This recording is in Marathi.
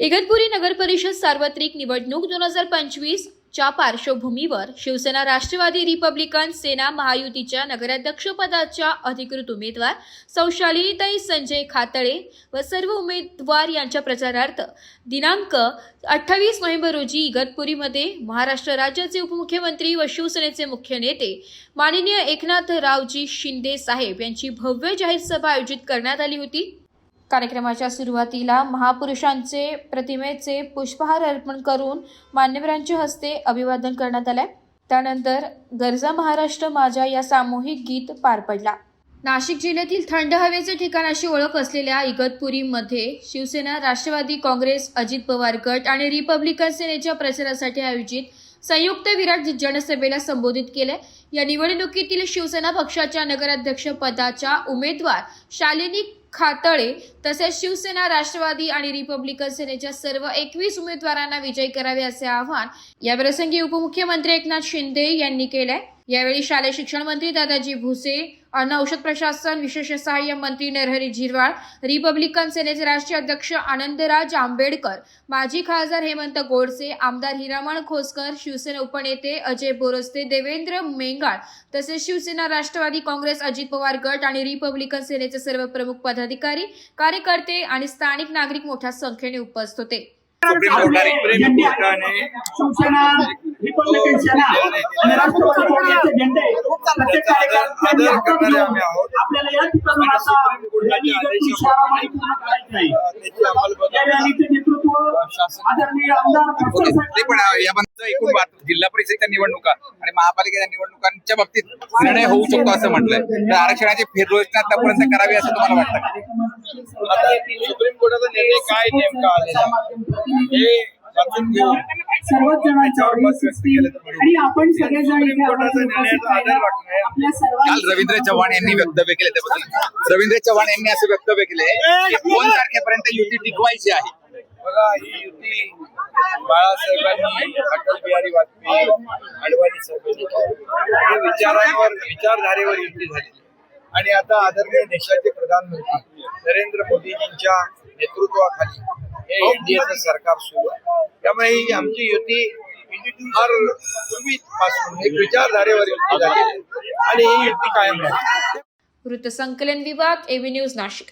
इगतपुरी नगर परिषद सार्वत्रिक निवडणूक दोन हजार पंचवीस च्या पार्श्वभूमीवर शिवसेना राष्ट्रवादी रिपब्लिकन सेना महायुतीच्या नगराध्यक्षपदाच्या अधिकृत उमेदवार सौशालिनीताई संजय खातळे व सर्व उमेदवार यांच्या प्रचारार्थ दिनांक अठ्ठावीस नोव्हेंबर रोजी इगतपुरीमध्ये महाराष्ट्र राज्याचे उपमुख्यमंत्री व शिवसेनेचे मुख्य नेते माननीय एकनाथरावजी शिंदे साहेब यांची भव्य जाहीर सभा आयोजित करण्यात आली होती. कार्यक्रमाच्या सुरुवातीला महापुरुषांचे प्रतिमेचे पुष्पहार अर्पण करून मान्यवरांच्या हस्ते अभिवादन करण्यात आले त्यानंतर गरजा महाराष्ट्र माझ्या या सामूहिक गीत पार पडला. नाशिक जिल्ह्यातील थंड हवेचे ठिकाण अशी ओळख असलेल्या इगतपुरीमध्ये शिवसेना राष्ट्रवादी काँग्रेस अजित पवार गट आणि रिपब्लिकन सेनेच्या प्रचारासाठी आयोजित संयुक्त विराट जनसभेला संबोधित केले. या निवडणुकीतील शिवसेना पक्षाच्या नगराध्यक्ष पदाच्या उमेदवार शालिनी खातळे तसेच शिवसेना राष्ट्रवादी आणि रिपब्लिकन सेनेच्या सर्व एकवीस उमेदवारांना विजयी करावे असे आवाहन याप्रसंगी उपमुख्यमंत्री एकनाथ शिंदे यांनी केलंय. यावेळी शालेय शिक्षण मंत्री दादाजी भुसे अन्न औषध प्रशासन विशेष सहाय्य मंत्री नरहरी झिरवाळ रिपब्लिकन सेनेचे राष्ट्रीय अध्यक्ष आनंदराज आंबेडकर माजी खासदार हेमंत गोडसे आमदार हिरामण खोसकर शिवसेना उपनेते अजय बोरस्ते देवेंद्र मेंगाळ तसेच शिवसेना राष्ट्रवादी काँग्रेस अजित पवार गट आणि रिपब्लिकन सेनेचे सर्व प्रमुख पदाधिकारी कार्यकर्ते आणि स्थानिक नागरिक मोठ्या संख्येने उपस्थित होते. सुप्रीम यांनी शिवसेना रिपब्लिकन सेना आणि राष्ट्रवादी काँग्रेसचे झेंडे प्रत्येक कार्यकर्त्यांनी हातात घेऊन आपल्याला या ठिकाणून आता रॅली इगतपुरी शहरामध्ये पूर्ण करायची आहे. या रॅलीचे नेतृत्व आदरणीय आमदार ओके. भास्कर ते पण साहेब याबद्दल एकूण बात जिल्हा परिषदेच्या निवडणुका आणि महापालिकेच्या निवडणुकांच्या बाबतीत निर्णय होऊ शकतो असं म्हटलंय. तर आरक्षणाची फेररचना आतापर्यंत करावी असं तुम्हाला वाटतं सुप्रीम कोर्टाचा निर्णय काय नेमका आलेला? हे सर्वच जणांच्या आणि आपण सगळेजण काल रवींद्र चव्हाण यांनी वक्तव्य केले त्याबद्दल रवींद्र चव्हाण यांनी असं वक्तव्य केले की दोन तारखेपर्यंत युती टिकवायची आहे? बघा ही युती बाळासाहेबांनी अटल बिहारी वाजपेयी अडवाणी साहेबांनी विचारांवर विचारधारेवर युती झाली. आणि आता आदरणीय देशाचे प्रधानमंत्री नरेंद्र मोदीजींच्या नेतृत्वाखाली हे एनडीएचं सरकार सुरू आहे. त्यामुळे ही आमची युती फार पूर्वीपासून एक विचारधारेवर युती झाली. आणि ही युती कायम राहील. वृत्तसंकलन विभाग एव्ही न्यूज नाशिक.